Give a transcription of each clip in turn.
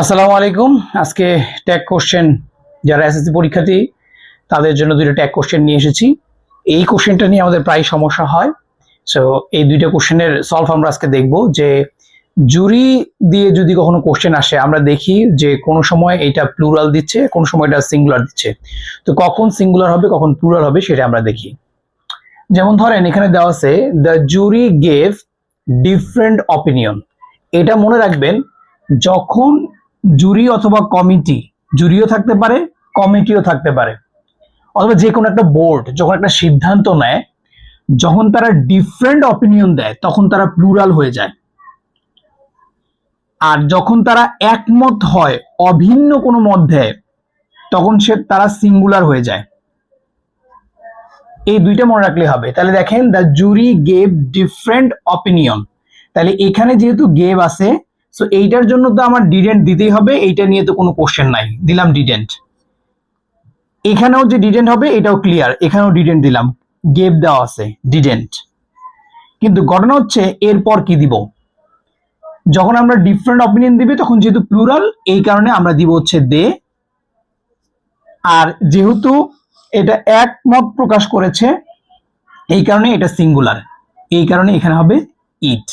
আসসালামু আলাইকুম। আজকে ট্যাগ কোশ্চেন যারা এসএসসি পরীক্ষার্থী, তাদের জন্য দুইটা ট্যাগ কোশ্চেন নিয়ে এসেছি। এই কোশ্চেনটা নিয়ে আমাদের প্রায় সমস্যা হয়। সো এই দুইটা কোশ্চেনের সলভ আমরা আজকে দেখব যে জুরি দিয়ে যদি কখনো কোশ্চেন আসে, আমরা দেখি যে কোনো সময় এটা প্লুরাল দিচ্ছে, কোন সময় এটা সিঙ্গুলার দিচ্ছে। তো কখন সিঙ্গুলার হবে, কখন প্লুরাল হবে, সেটা আমরা দেখি। যেমন ধরেন, এখানে দেওয়া আছে the jury gave different opinion এটা মনে রাখবেন, যখন জুরি অথবা কমিটি, জুরিও থাকতে পারে, কমিটিও থাকতে পারে। অথবা যে কোনো একটা বোর্ড যখন একটা সিদ্ধান্ত নেয়, যখন তারা ডিফারেন্ট অপিনিয়ন দেয়, তখন তারা প্লুরাল হয়ে যায়। আর যখন তারা একমত হয়, অভিন্ন কোনো মত দেয়, তখন সে তারা সিঙ্গুলার হয়ে যায়। এই দুইটা মনে রাখলে হবে। তাহলে দেখেন the jury gave different opinion তাহলে এখানে যেহেতু গেভ আছে সো এইটার জন্য তো আমার ডিডেন্ট দিতেই হবে, এইটা নিয়ে তো কোনো কোশ্চেন নাই। দিলাম ডিডেন্ট এখানেও যে ডিডেন্ট হবে, এটাও ক্লিয়ার এখানেও ডিডেন্ট দিলাম। গেভ দেওয়া আছে ডিডেন্ট কিন্তু ঘটনা হচ্ছে, এরপর কি দিব? যখন আমরা ডিফারেন্ট অপিনিয়ন দিবে, তখন যেহেতু প্লুরাল এই কারণে আমরা দিব হচ্ছে দে। আর যেহেতু এটা একমত প্রকাশ করেছে, এই কারণে এটা সিঙ্গুলার এই কারণে এখানে হবে ইট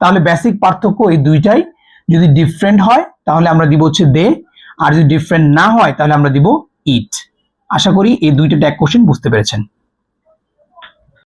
তাহলে বেসিক পার্থক্য এই দুইটাই। যদি ডিফারেন্ট হয়, তাহলে আমরা দিব হচ্ছে দে আর যদি ডিফারেন্ট না হয়, তাহলে আমরা দিব ইট আশা করি এই দুইটা ট্যাগ কোশ্চেন বুঝতে পেরেছেন।